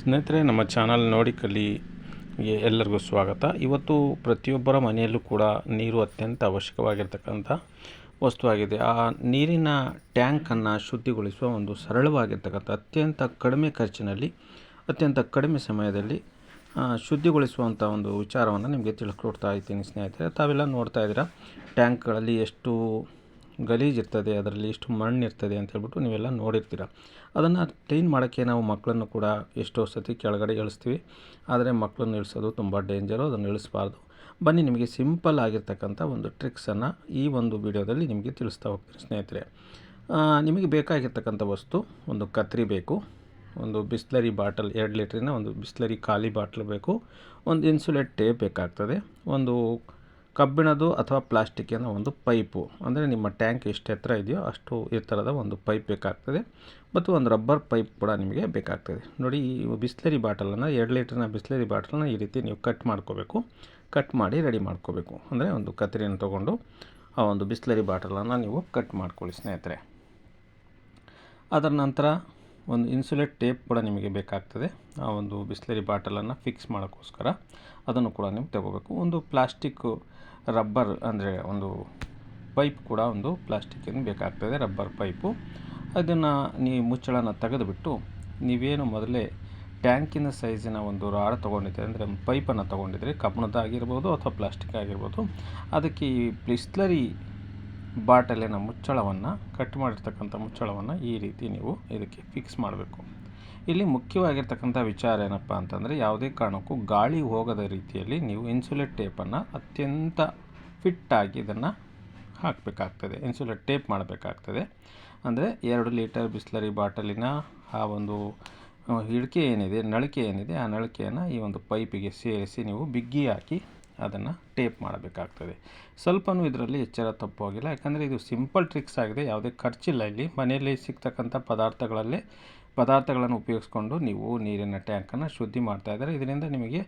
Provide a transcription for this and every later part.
ಸ್ನೇಹಿತರೆ, ನಮ್ಮ ಚಾನಲ್ ನೋಡಿ ಕಲಿ ಎಲ್ಲರಿಗೂ ಸ್ವಾಗತ. ಇವತ್ತು ಪ್ರತಿಯೊಬ್ಬರ ಮನೆಯಲ್ಲೂ ಕೂಡ ನೀರು ಅತ್ಯಂತ ಅವಶ್ಯಕವಾಗಿರ್ತಕ್ಕಂಥ ವಸ್ತುವಾಗಿದೆ ಆ ನೀರಿನ ಟ್ಯಾಂಕನ್ನು ಶುದ್ಧಿಗೊಳಿಸುವ ಒಂದು ಸರಳವಾಗಿರ್ತಕ್ಕಂಥ, ಅತ್ಯಂತ ಕಡಿಮೆ ಖರ್ಚಿನಲ್ಲಿ, ಅತ್ಯಂತ ಕಡಿಮೆ ಸಮಯದಲ್ಲಿ ಶುದ್ಧಿಗೊಳಿಸುವಂಥ ಒಂದು ವಿಚಾರವನ್ನು ನಿಮಗೆ ತಿಳ್ಕೊಡ್ತಾ ಇದ್ದೀನಿ ಸ್ನೇಹಿತರೆ. ತಾವೆಲ್ಲ ನೋಡ್ತಾ ಇದ್ದೀರಾ? ಟ್ಯಾಂಕ್ಗಳಲ್ಲಿ ಎಷ್ಟು ಗಲೀಜಿರ್ತದೆ ಅದರಲ್ಲಿ ಎಷ್ಟು ಮಣ್ಣು ಇರ್ತದೆ ಅಂತ ಹೇಳ್ಬಿಟ್ಟು ನೀವೆಲ್ಲ ನೋಡಿರ್ತೀರ. ಅದನ್ನು ಕ್ಲೀನ್ ಮಾಡೋಕ್ಕೆ ನಾವು ಮಕ್ಕಳನ್ನು ಕೂಡ ಎಷ್ಟೋ ಸತಿ ಕೆಳಗಡೆ ಇಳಿಸ್ತೀವಿ. ಆದರೆ ಮಕ್ಕಳನ್ನು ಇಳಿಸೋದು ತುಂಬ ಡೇಂಜರು, ಅದನ್ನು ಇಳಿಸ್ಬಾರ್ದು. ಬನ್ನಿ, ನಿಮಗೆ ಸಿಂಪಲ್ ಆಗಿರ್ತಕ್ಕಂಥ ಒಂದು ಟ್ರಿಕ್ಸನ್ನು ಈ ಒಂದು ವಿಡಿಯೋದಲ್ಲಿ ನಿಮಗೆ ತಿಳಿಸ್ತಾ ಹೋಗ್ತೀನಿ ಸ್ನೇಹಿತರೆ. ನಿಮಗೆ ಬೇಕಾಗಿರ್ತಕ್ಕಂಥ ವಸ್ತು, ಒಂದು ಕತ್ರಿ ಬೇಕು, ಒಂದು ಬಿಸ್ಲರಿ ಬಾಟಲ್, ಎರಡು ಲೀಟ್ರಿನ ಒಂದು ಬಿಸ್ಲರಿ ಖಾಲಿ ಬಾಟ್ಲ್ ಬೇಕು, ಒಂದು ಇನ್ಸುಲೇಟ್ ಟೇಪ್ ಬೇಕಾಗ್ತದೆ, ಒಂದು ಕಬ್ಬಿಣದ್ದು ಅಥವಾ ಪ್ಲಾಸ್ಟಿಕ್ಕಿನ ಒಂದು ಪೈಪು. ಅಂದರೆ ನಿಮ್ಮ ಟ್ಯಾಂಕ್ ಎಷ್ಟು ಎತ್ತರ ಇದೆಯೋ ಅಷ್ಟು ಎತ್ತರದ ಒಂದು ಪೈಪ್ ಬೇಕಾಗ್ತದೆ. ಮತ್ತು ಒಂದು ರಬ್ಬರ್ ಪೈಪ್ ಕೂಡ ನಿಮಗೆ ಬೇಕಾಗ್ತದೆ. ನೋಡಿ, ಈ ಬಿಸ್ಲರಿ ಬಾಟಲನ್ನು, ಎರಡು ಲೀಟ್ರನ್ನ ಬಿಸ್ಲರಿ ಬಾಟಲನ್ನ ಈ ರೀತಿ ನೀವು ಕಟ್ ಮಾಡ್ಕೋಬೇಕು. ಕಟ್ ಮಾಡಿ ರೆಡಿ ಮಾಡ್ಕೋಬೇಕು. ಅಂದರೆ ಒಂದು ಕತ್ತರಿಯನ್ನು ತೊಗೊಂಡು ಆ ಒಂದು ಬಿಸ್ಲರಿ ಬಾಟಲನ್ನು ನೀವು ಕಟ್ ಮಾಡ್ಕೊಳ್ಳಿ ಸ್ನೇಹಿತರೆ. ಅದರ ನಂತರ ಒಂದು ಇನ್ಸುಲೇಟ್ ಟೇಪ್ ಕೂಡ ನಿಮಗೆ ಬೇಕಾಗ್ತದೆ. ಆ ಒಂದು ಬಿಸ್ಲರಿ ಬಾಟಲನ್ನು ಫಿಕ್ಸ್ ಮಾಡೋಕ್ಕೋಸ್ಕರ ಅದನ್ನು ಕೂಡ ನೀವು ತಗೋಬೇಕು. ಒಂದು ಪ್ಲಾಸ್ಟಿಕ್ ರಬ್ಬರ್ ಅಂದರೆ ಒಂದು ಪೈಪ್ ಕೂಡ ಒಂದು ಪ್ಲಾಸ್ಟಿಕ್ಕಿಂದ ಬೇಕಾಗ್ತದೆ ರಬ್ಬರ್ ಪೈಪು ಅದನ್ನು ನೀವು ಮುಚ್ಚಳನ ತೆಗೆದುಬಿಟ್ಟು ನೀವೇನು ಮೊದಲೇ ಟ್ಯಾಂಕಿನ ಸೈಜಿನ ಒಂದು ರಾಡ್ ತೊಗೊಂಡಿದ್ದೀರಿ ಅಂದರೆ ಪೈಪನ್ನು ತೊಗೊಂಡಿದ್ದೀರಿ ಕಬ್ಬಣದ್ದಾಗಿರ್ಬೋದು ಅಥವಾ ಪ್ಲಾಸ್ಟಿಕ್ ಆಗಿರ್ಬೋದು, ಅದಕ್ಕೆ ಈ ಬಿಸ್ಲರಿ ಬಾಟಲಿನ ಮುಚ್ಚಳವನ್ನು ಕಟ್ ಮಾಡಿರ್ತಕ್ಕಂಥ ಮುಚ್ಚಳವನ್ನು ಈ ರೀತಿ ನೀವು ಇದಕ್ಕೆ ಫಿಕ್ಸ್ ಮಾಡಬೇಕು. ಇಲ್ಲಿ ಮುಖ್ಯವಾಗಿರ್ತಕ್ಕಂಥ ವಿಚಾರ ಏನಪ್ಪ ಅಂತಂದರೆ, ಯಾವುದೇ ಕಾರಣಕ್ಕೂ ಗಾಳಿ ಹೋಗದ ರೀತಿಯಲ್ಲಿ ನೀವು ಇನ್ಸುಲೇಟ್ ಟೇಪನ್ನು ಅತ್ಯಂತ ಫಿಟ್ಟಾಗಿ ಇದನ್ನು ಹಾಕಬೇಕಾಗ್ತದೆ. ಇನ್ಸುಲೇಟ್ ಟೇಪ್ ಮಾಡಬೇಕಾಗ್ತದೆ. ಅಂದರೆ ಎರಡು ಲೀಟರ್ ಬಿಸ್ಲರಿ ಬಾಟಲಿನ ಆ ಒಂದು ಹಿಡಿಕೆ ಏನಿದೆ, ನಳಿಕೆ ಏನಿದೆ, ಆ ನಳಿಕೆಯನ್ನು ಈ ಒಂದು ಪೈಪಿಗೆ ಸೇರಿಸಿ ನೀವು ಬಿಗ್ಗಿ ಹಾಕಿ ಅದನ್ನು ಟೇಪ್ ಮಾಡಬೇಕಾಗ್ತದೆ. ಸ್ವಲ್ಪನೂ ಇದರಲ್ಲಿ ಎಚ್ಚರ ತಪ್ಪೋಗಿಲ್ಲ ಯಾಕಂದರೆ ಇದು ಸಿಂಪಲ್ ಟ್ರಿಕ್ಸ್ ಆಗಿದೆ. ಯಾವುದೇ ಖರ್ಚಿಲ್ಲ ಇಲ್ಲಿ. ಮನೆಯಲ್ಲಿ ಸಿಗ್ತಕ್ಕಂಥ ಪದಾರ್ಥಗಳಲ್ಲೇ ಪದಾರ್ಥಗಳನ್ನು ಉಪಯೋಗಿಸ್ಕೊಂಡು ನೀವು ನೀರಿನ ಟ್ಯಾಂಕನ್ನು ಶುದ್ಧಿ ಮಾಡ್ತಾ ಇದ್ದಾರೆ. ಇದರಿಂದ ನಿಮಗೆ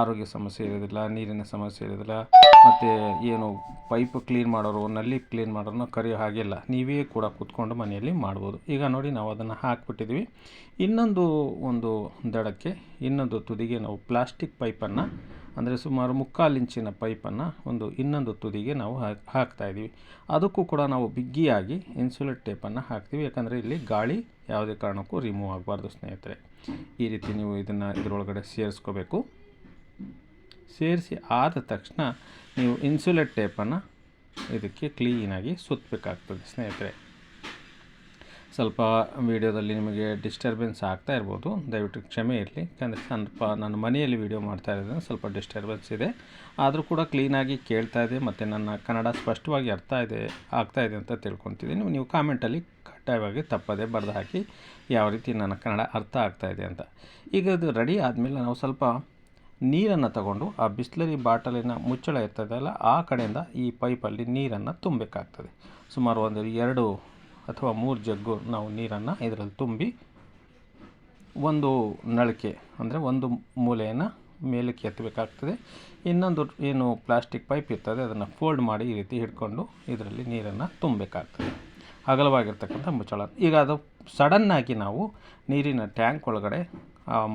ಆರೋಗ್ಯ ಸಮಸ್ಯೆ ಇರೋದಿಲ್ಲ, ನೀರಿನ ಸಮಸ್ಯೆ ಇರೋದಿಲ್ಲ, ಮತ್ತು ಏನು ಪೈಪ್ ಕ್ಲೀನ್ ಮಾಡೋರು, ನಲ್ಲಿ ಕ್ಲೀನ್ ಮಾಡೋರು ಕರೆಯೋ ಹಾಗಿಲ್ಲ ನೀವೇ ಕೂಡ ಕೂತ್ಕೊಂಡು ಮನೆಯಲ್ಲಿ ಮಾಡ್ಬೋದು. ಈಗ ನೋಡಿ ನಾವು ಅದನ್ನು ಹಾಕ್ಬಿಟ್ಟಿದ್ವಿ ಇನ್ನೊಂದು ಒಂದು ದಡಕ್ಕೆ ಇನ್ನೊಂದು ತುದಿಗೆ ನಾವು ಪ್ಲಾಸ್ಟಿಕ್ ಪೈಪನ್ನು ಅಂದರೆ ಸುಮಾರು ಮುಕ್ಕಾಲು ಇಂಚಿನ ಪೈಪನ್ನು ಒಂದು ಇನ್ನೊಂದು ತುದಿಗೆ ನಾವು ಹಾಕ್- ಹಾಕ್ತಾ ಇದ್ದೀವಿ. ಅದಕ್ಕೂ ಕೂಡ ನಾವು ಬಿಗ್ಗಿಯಾಗಿ ಇನ್ಸುಲೇಟ್ ಟೇಪನ್ನು ಹಾಕ್ತೀವಿ. ಯಾಕಂದರೆ ಇಲ್ಲಿ ಗಾಳಿ ಯಾವುದೇ ಕಾರಣಕ್ಕೂ ರಿಮೂವ್ ಆಗಬಾರ್ದು, ಸ್ನೇಹಿತರೆ. ಈ ರೀತಿ ನೀವು ಇದನ್ನು ಇದರೊಳಗಡೆ ಸೇರಿಸ್ಕೋಬೇಕು. ಸೇರಿಸಿ ಆದ ತಕ್ಷಣ ನೀವು ಇನ್ಸುಲೇಟ್ ಟೇಪನ್ನು ಇದಕ್ಕೆ ಕ್ಲೀನಾಗಿ ಸುತ್ತಬೇಕಾಗ್ತದೆ ಸ್ನೇಹಿತರೆ. ಸ್ವಲ್ಪ ವಿಡಿಯೋದಲ್ಲಿ ನಿಮಗೆ ಡಿಸ್ಟರ್ಬೆನ್ಸ್ ಆಗ್ತಾ ಇರ್ಬೋದು. ದಯವಿಟ್ಟು ಕ್ಷಮೆ ಇರಲಿ. ಯಾಕಂದರೆ ಸ್ವಲ್ಪ ನಾನು ಮನೆಯಲ್ಲಿ ವಿಡಿಯೋ ಮಾಡ್ತಾ ಇರೋದ್ರಿಂದ ಸ್ವಲ್ಪ ಡಿಸ್ಟರ್ಬೆನ್ಸ್ ಇದೆ. ಆದರೂ ಕೂಡ ಕ್ಲೀನಾಗಿ ಕೇಳ್ತಾ ಇದೆ ಮತ್ತು ನನ್ನ ಕನ್ನಡ ಸ್ಪಷ್ಟವಾಗಿ ಅರ್ಥ ಇದೆ, ಆಗ್ತಾ ಇದೆ ಅಂತ ತಿಳ್ಕೊತಿದ್ದೀನಿ. ನೀವು ಕಾಮೆಂಟಲ್ಲಿ ಕಡ್ಡಾಯವಾಗಿ ತಪ್ಪದೆ ಬರೆದು ಹಾಕಿ ಯಾವ ರೀತಿ ನನ್ನ ಕನ್ನಡ ಅರ್ಥ ಆಗ್ತಾ ಇದೆ ಅಂತ. ಈಗ ಅದು ರೆಡಿ ಆದಮೇಲೆ ನಾವು ಸ್ವಲ್ಪ ನೀರನ್ನು ತಗೊಂಡು ಆ ಬಿಸ್ಲರಿ ಬಾಟಲಿನ ಮುಚ್ಚಳ ಇರ್ತದಲ್ಲ ಆ ಕಡೆಯಿಂದ ಈ ಪೈಪಲ್ಲಿ ನೀರನ್ನು ತುಂಬಬೇಕಾಗ್ತದೆ. ಸುಮಾರು ಒಂದು ಎರಡು ಅಥವಾ ಮೂರು ಜಗ್ಗು ನಾವು ನೀರನ್ನು ಇದರಲ್ಲಿ ತುಂಬಿ ಒಂದು ನಳಿಕೆ, ಅಂದರೆ ಒಂದು ಮೂಲೆಯನ್ನು ಮೇಲಕ್ಕೆ ಎತ್ತಬೇಕಾಗ್ತದೆ. ಇನ್ನೊಂದು ಏನು ಪ್ಲಾಸ್ಟಿಕ್ ಪೈಪ್ ಇರ್ತದೆ, ಅದನ್ನು ಫೋಲ್ಡ್ ಮಾಡಿ ಈ ರೀತಿ ಹಿಡ್ಕೊಂಡು ಇದರಲ್ಲಿ ನೀರನ್ನು ತುಂಬಬೇಕಾಗ್ತದೆ. ಅಗಲವಾಗಿರ್ತಕ್ಕಂಥ ಮುಚ್ಚಳ. ಈಗ ಅದು ಸಡನ್ನಾಗಿ ನಾವು ನೀರಿನ ಟ್ಯಾಂಕ್ ಒಳಗಡೆ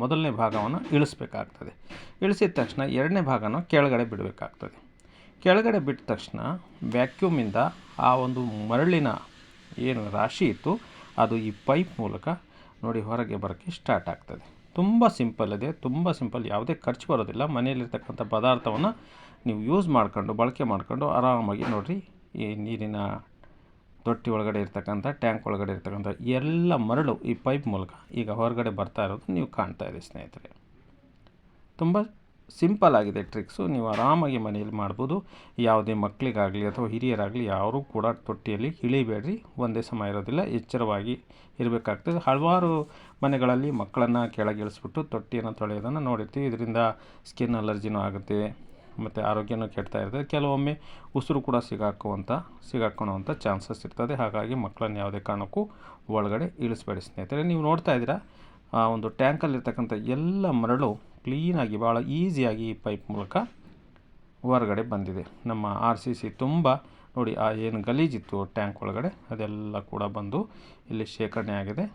ಮೊದಲನೇ ಭಾಗವನ್ನು ಇಳಿಸ್ಬೇಕಾಗ್ತದೆ. ಇಳಿಸಿದ ತಕ್ಷಣ ಎರಡನೇ ಭಾಗನ ಕೆಳಗಡೆ ಬಿಡಬೇಕಾಗ್ತದೆ. ಕೆಳಗಡೆ ಬಿಟ್ಟ ತಕ್ಷಣ ವ್ಯಾಕ್ಯೂಮಿಂದ ಆ ಒಂದು ಮರಳಿನ ಏನು ರಾಶಿ ಇತ್ತು, ಅದು ಈ ಪೈಪ್ ಮೂಲಕ ನೋಡಿ ಹೊರಗೆ ಬರೋಕ್ಕೆ ಸ್ಟಾರ್ಟ್ ಆಗ್ತದೆ. ತುಂಬ ಸಿಂಪಲ್ ಇದೆ, ತುಂಬ ಸಿಂಪಲ್ ಯಾವುದೇ ಖರ್ಚು ಬರೋದಿಲ್ಲ. ಮನೆಯಲ್ಲಿರ್ತಕ್ಕಂಥ ಪದಾರ್ಥವನ್ನು ನೀವು ಯೂಸ್ ಮಾಡ್ಕೊಂಡು, ಬಳಕೆ ಮಾಡ್ಕೊಂಡು ಆರಾಮಾಗಿ ನೋಡಿರಿ, ಈ ನೀರಿನ ತೊಟ್ಟಿ ಒಳಗಡೆ ಇರ್ತಕ್ಕಂಥ ಟ್ಯಾಂಕ್ ಒಳಗಡೆ ಇರ್ತಕ್ಕಂಥ ಎಲ್ಲ ಮರಳು ಈ ಪೈಪ್ ಮೂಲಕ ಈಗ ಹೊರಗಡೆ ಬರ್ತಾ ಇರೋದು ನೀವು ಕಾಣ್ತಾ ಇದೆ ಸ್ನೇಹಿತರೆ. ತುಂಬ ಸಿಂಪಲ್ ಆಗಿದೆ ಟ್ರಿಕ್ಸು. ನೀವು ಆರಾಮಾಗಿ ಮನೆಯಲ್ಲಿ ಮಾಡ್ಬೋದು. ಯಾವುದೇ ಮಕ್ಕಳಿಗಾಗಲಿ ಅಥವಾ ಹಿರಿಯರಾಗಲಿ ಯಾರೂ ಕೂಡ ತೊಟ್ಟಿಯಲ್ಲಿ ಇಳಿಬೇಡ್ರಿ. ಒಂದೇ ಸಮ ಇರೋದಿಲ್ಲ. ಎಚ್ಚರವಾಗಿ ಇರಬೇಕಾಗ್ತದೆ. ಹಲವಾರು ಮನೆಗಳಲ್ಲಿ ಮಕ್ಕಳನ್ನು ಕೆಳಗಿಳಿಸ್ಬಿಟ್ಟು ತೊಟ್ಟಿಯನ್ನು ತೊಳೆಯೋದನ್ನು ನೋಡಿರ್ತೀವಿ. ಇದರಿಂದ ಸ್ಕಿನ್ ಅಲರ್ಜಿನೂ ಆಗುತ್ತೆ, ಮತ್ತು ಆರೋಗ್ಯನೂ ಕೆಡ್ತಾ ಇರ್ತದೆ ಕೆಲವೊಮ್ಮೆ ಉಸಿರು ಕೂಡ ಸಿಗಾಕುವಂಥ ಸಿಗಾಕೊಳ್ಳುವಂಥ ಚಾನ್ಸಸ್ ಇರ್ತದೆ. ಹಾಗಾಗಿ ಮಕ್ಕಳನ್ನು ಯಾವುದೇ ಕಾರಣಕ್ಕೂ ಒಳಗಡೆ ಇಳಿಸ್ಬೇಡಿ ಸ್ನೇಹಿತರೆ. ನೀವು ನೋಡ್ತಾ ಇದ್ದೀರಾ, ಆ ಒಂದು ಟ್ಯಾಂಕಲ್ಲಿರ್ತಕ್ಕಂಥ ಎಲ್ಲ ಮರಳು ಕ್ಲೀನಾಗಿ ಭಾಳ ಈಸಿಯಾಗಿ ಈ ಪೈಪ್ ಮೂಲಕ ಹೊರಗಡೆ ಬಂದಿದೆ. ನಮ್ಮ ಆರ್ ಸಿ ಸಿ ತುಂಬ ನೋಡಿ ಆ ಏನು ಗಲೀಜಿತ್ತು ಟ್ಯಾಂಕ್ ಒಳಗಡೆ, ಅದೆಲ್ಲ ಕೂಡ ಬಂದು ಇಲ್ಲಿ ಶೇಖರಣೆ ಆಗಿದೆ.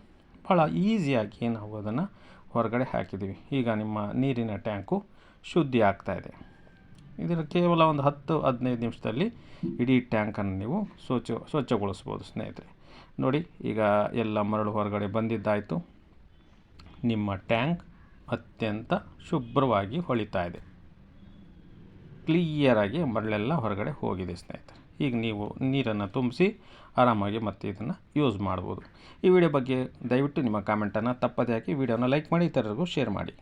ಭಾಳ ಈಸಿಯಾಗಿ ನಾವು ಅದನ್ನು ಹೊರಗಡೆ ಹಾಕಿದ್ದೀವಿ. ಈಗ ನಿಮ್ಮ ನೀರಿನ ಟ್ಯಾಂಕು ಶುದ್ಧಿ ಆಗ್ತಾ ಇದೆ. ಇದರ ಕೇವಲ ಒಂದು ಹತ್ತು, ಹದಿನೈದು ನಿಮಿಷದಲ್ಲಿ ಇಡೀ ಟ್ಯಾಂಕನ್ನು ನೀವು ಸ್ವಚ್ಛ, ಸ್ವಚ್ಛಗೊಳಿಸ್ಬೋದು ಸ್ನೇಹಿತರೆ. ನೋಡಿ, ಈಗ ಎಲ್ಲ ಮರಳು ಹೊರಗಡೆ ಬಂದಿದ್ದಾಯಿತು. ನಿಮ್ಮ ಟ್ಯಾಂಕ್ ಅತ್ಯಂತ ಶುಭ್ರವಾಗಿ ಹೊಳಿತಾ ಇದೆ. ಕ್ಲಿಯರಾಗಿ ಮರಳೆಲ್ಲ ಹೊರಗಡೆ ಹೋಗಿದೆ ಸ್ನೇಹಿತರೆ. ಈಗ ನೀವು ನೀರನ್ನು ತುಂಬಿಸಿ ಆರಾಮಾಗಿ ಮತ್ತೆ ಇದನ್ನು ಯೂಸ್ ಮಾಡ್ಬೋದು. ಈ ವಿಡಿಯೋ ಬಗ್ಗೆ ದಯವಿಟ್ಟು ನಿಮ್ಮ ಕಾಮೆಂಟನ್ನು ತಪ್ಪದೇ ಹಾಕಿ ವಿಡಿಯೋನ ಲೈಕ್ ಮಾಡಿ, ಇತರರಿಗೂ ಶೇರ್ ಮಾಡಿ.